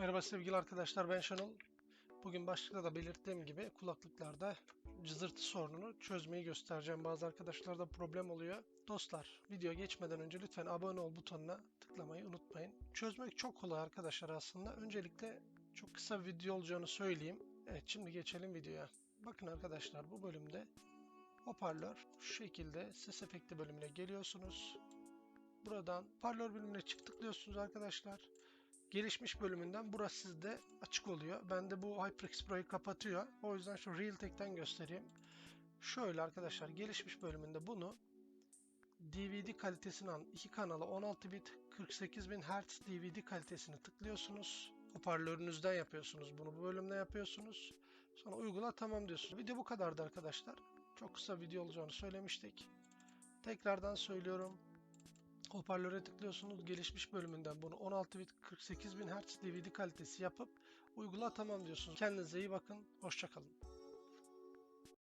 Merhaba sevgili arkadaşlar ben Şenol. Bugün başlıkta da belirttiğim gibi kulaklıklarda cızırtı sorununu çözmeyi göstereceğim. Bazı arkadaşlarda problem oluyor. Dostlar video geçmeden önce lütfen abone ol butonuna tıklamayı unutmayın. Çözmek çok kolay arkadaşlar aslında. Öncelikle çok kısa bir video olacağını söyleyeyim. Evet şimdi geçelim videoya. Bakın arkadaşlar bu bölümde hoparlör şu şekilde ses efekti bölümüne geliyorsunuz. Buradan hoparlör bölümüne çift tıklıyorsunuz arkadaşlar gelişmiş bölümünden burası sizde açık oluyor. Ben de bu HyperX Pro'yu kapatıyor. O yüzden şu Realtek'ten göstereyim. Şöyle arkadaşlar gelişmiş bölümünde bunu DVD kalitesini al. iki kanala 16 bit 48000 Hz DVD kalitesini tıklıyorsunuz. Hoparlörünüzden yapıyorsunuz bunu. Bu bölümde yapıyorsunuz. Sonra uygula tamam diyorsunuz. Video bu kadardı arkadaşlar. Çok kısa video olacağını söylemiştik. Tekrardan söylüyorum. Hoparlöre tıklıyorsunuz. Gelişmiş bölümünden bunu 16 bit 48000 Hz DVD kalitesi yapıp uygula tamam diyorsunuz. Kendinize iyi bakın. Hoşçakalın.